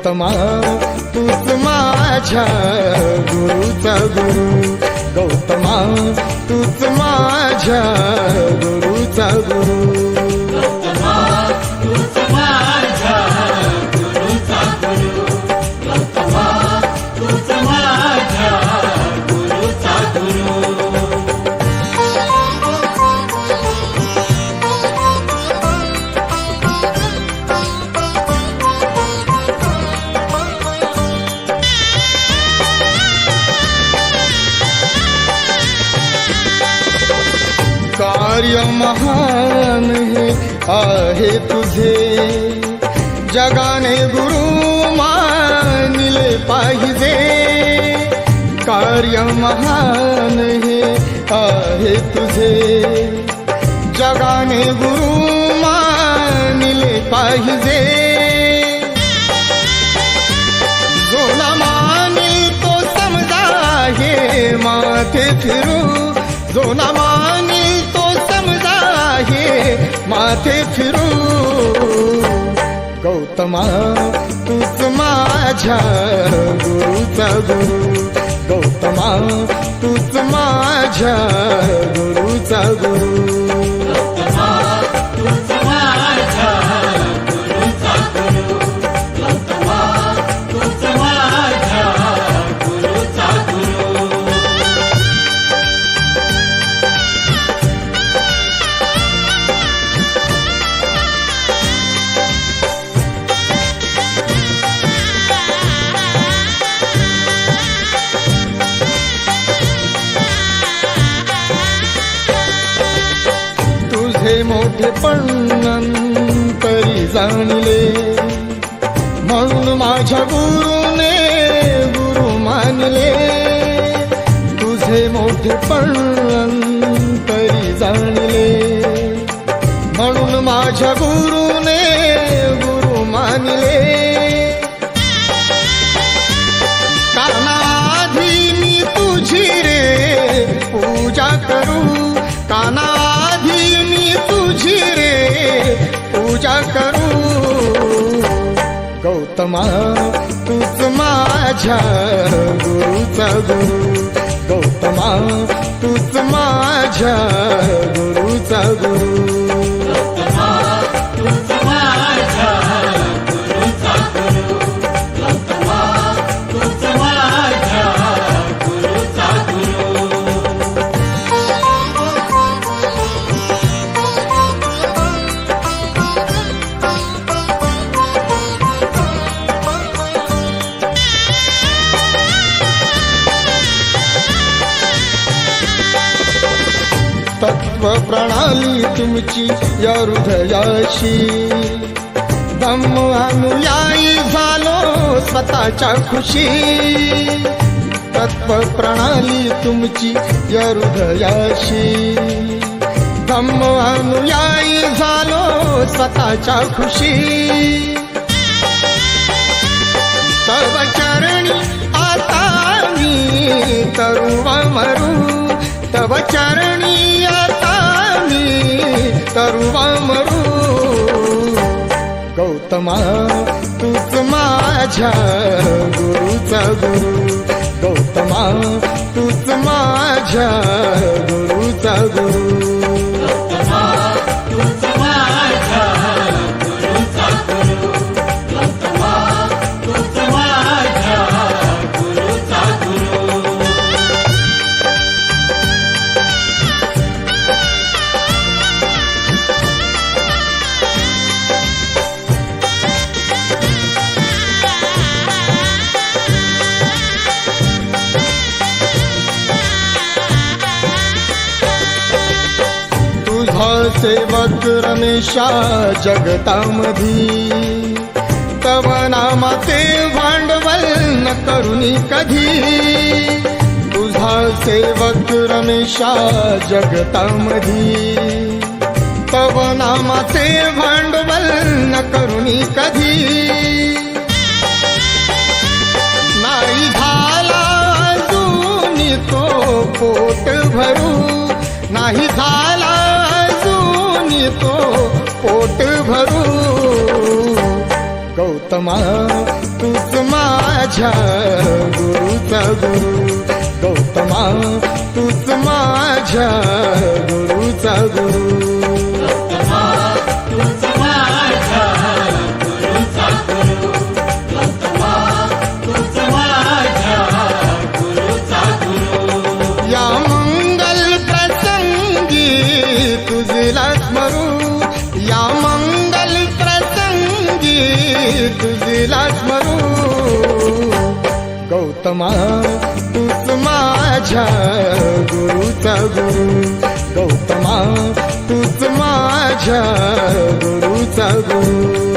गौतमा तूच माझ्या गुरुचा गुरु. गौतमा तूच माझ्या गुरुचा गुरु. कार्य महान हे आहे तुझे. जगाने गुरु मानले पाहिजे. कार्य महान हे आहे तुझे. जगाने गुरु मानले पाहिजे. जो ना तो समजा हे माथे फिरू. जो ना माथे फिरू। गौतमा तूच माझ्या गुरुचा गुरु। गौतमा तूच माझ्या गुरुचा गुरु। तुझे मोठे तरी जाणले. म्हणून माझ्या गुरुने गुरु मानले. तुझे मोठे तरी जाणले. म्हणून माझ्या गुरुने गुरु मानले. कानाधी मी तुझी रे पूजा करू. काना तुझी रे पूजा करू। गौतमा तूच माझ्या गुरुचा गुरु। गौतमा तूच माझ्या तत्व प्रणाली तुमची या हृदयाशी. दम अनुयायी झालो स्वतःच्या खुशी. तत्व प्रणाली तुमची या हृदयाशी. दम अनुयायी झालो स्वतःच्या खुशी. तव चरणी आता मी तरुवा मरू. तव चरणी गौतमा तूच माझ्या गुरुचा गुरु. गौतमा तूच माझ्या गुरुचा गुरु. तुझा सेवक रमेशा जगतामधी. तव नामाचे भांडवल न करुणी कधी. तुझा सेवक रमेशा जगतामधी. तव नामाचे भांडवल न करुणी कधी. नाही झाला अजून तो पोट भरू. नाही तो पोट भरू। गौतमा तूच माझ्या गुरुचा गुरु। गौतमा तूच माझ्या गुरुचा गुरु। तुझीला स्मरू गौतमा तूच माझ्या गुरुचा गुरु. गौतमा तूच माझ्या गुरुचा गुरु.